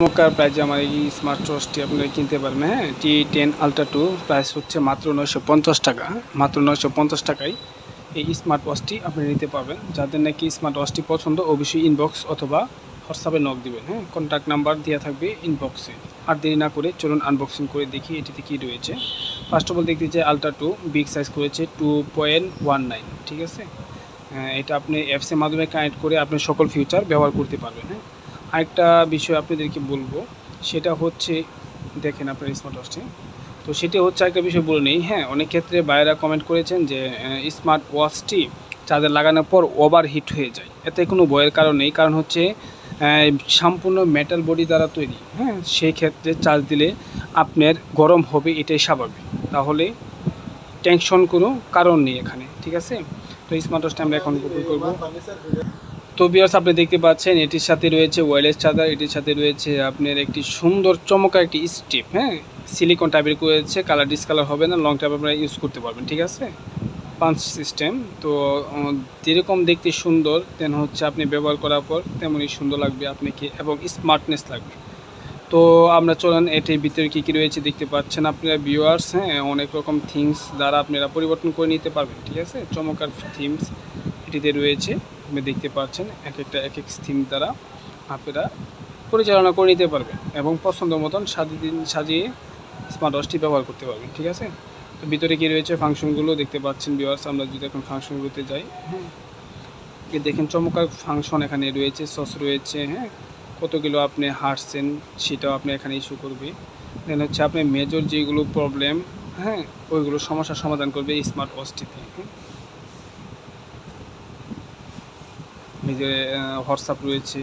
চমৎকার প্রাইজে আমার এই স্মার্ট ওয়াচটি আপনারা কিনতে পারবেন হ্যাঁ? T ten ultra two price হচ্ছে মাত্র নয়শো পঞ্চাশ টাকা মাত্র নয়শো পঞ্চাশ টাকায় এই স্মার্ট ওয়াচটি আপনি নিতে পারবেন। যাদের নাকি স্মার্ট ওয়াচটি পছন্দ অবশ্যই ইনবক্স অথবা হোয়াটসঅ্যাপে নক দিবেন হ্যাঁ? কন্ট্যাক্ট নাম্বার দেওয়া থাকবে ইনবক্সে আর দেরি না করে চলুন আনবক্সিং করে দেখি এটিতে কী রয়েছে। ফার্স্ট অফ অল দেখতে চাই আলট্রা টু বিগ সাইজ করেছে টু পয়েন্ট ওয়ান নাইন ঠিক আছে? হ্যাঁ, এটা আপনি অ্যাপসের মাধ্যমে কানেক্ট করে আপনি সকল ফিউচার ব্যবহার করতে পারবেন হ্যাঁ? আরেকটা বিষয় আপনাদেরকে বলব, সেটা হচ্ছে, দেখেন আপনার স্মার্ট ওয়াচটি তো সেটা হচ্ছে একটা বিষয় বলে নেই হ্যাঁ অনেক ক্ষেত্রে বাইরা কমেন্ট করেছেন যে স্মার্ট ওয়াচটি চার্জার লাগানোর পর ওভার হিট হয়ে যায়। এতে কোনো ভয়ের কারণ নেই, কারণ হচ্ছে সম্পূর্ণ মেটাল বডি দ্বারা তৈরি হ্যাঁ সেই ক্ষেত্রে চার্জ দিলে আপনার গরম হবে, এটাই স্বাভাবিক। তাহলে টেনশন কোনো কারণ নেই এখানে, ঠিক আছে? তো স্মার্ট ওয়াচটা আমরা এখন করব। তো বিয়ার্স আপনি দেখতে পাচ্ছেন, এটির সাথে রয়েছে ওয়্যারলেস চার্জার এটির সাথে রয়েছে আপনার একটি সুন্দর চমৎকার একটি স্টিপ হ্যাঁ? সিলিকন টাইপের করেছে কালার ডিসকালার হবে না লং টাইপ আপনারা ইউজ করতে পারবেন, ঠিক আছে? পাঞ্চ সিস্টেম তো যেরকম দেখতে সুন্দর তেন হচ্ছে আপনি ব্যবহার করার পর তেমনই সুন্দর লাগবে আপনাকে এবং স্মার্টনেস লাগবে। তো, আমরা চলেন, এটির ভিতরে কী কী রয়েছে দেখতে পাচ্ছেন আপনারা ভিউয়ার্স হ্যাঁ? অনেক রকম থিংস দ্বারা আপনারা পরিবর্তন করে নিতে পারবেন, ঠিক আছে? চমৎকার থিমস এটিতে রয়েছে। আপনি দেখতে পাচ্ছেন এক একটা এক এক থিম দ্বারা আপনারা পরিচালনা করে নিতে পারবেন এবং পছন্দ মতন সাজিয়ে সাজিয়ে স্মার্ট ওয়াচটি ব্যবহার করতে পারবেন, ঠিক আছে? তো ভিতরে কী রয়েছে ফাংশনগুলো দেখতে পাচ্ছেন ভিউয়ার্স আমরা যদি এখন ফাংশনগুলোতে যাই হ্যাঁ। দেখেন চমৎকার ফাংশন এখানে রয়েছে সস রয়েছে হ্যাঁ। কতগুলো আপনি হাঁটছেন, সেটাও আপনি এখানে ইস্যু করবে। দেন হচ্ছে আপনি মেজর যেগুলো প্রবলেম হ্যাঁ ওইগুলো সমস্যার সমাধান করবে স্মার্ট ওয়াচটিতে হ্যাঁ। নিজের হোয়াটসঅ্যাপ রয়েছে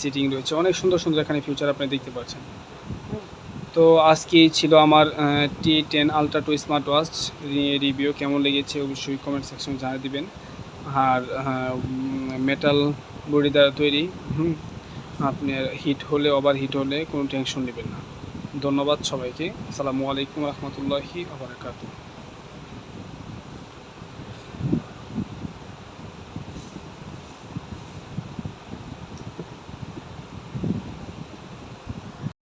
সিটিং রয়েছে, অনেক সুন্দর সুন্দর এখানে ফিউচার আপনি দেখতে পাচ্ছেন। তো আজকে ছিল আমার T ten ultra two smart watch review কেমন লেগেছে অবশ্যই কমেন্ট সেকশনে জানিয়ে দেবেন। আর মেটাল বডি দ্বারা তৈরি, হুম আপনার হিট হলে ওভার হিট হলে কোনো টেনশন নেবেন না। ধন্যবাদ সবাইকে। আসসালামু আলাইকুম রহমতুল্লাহি আবরাকাতুহ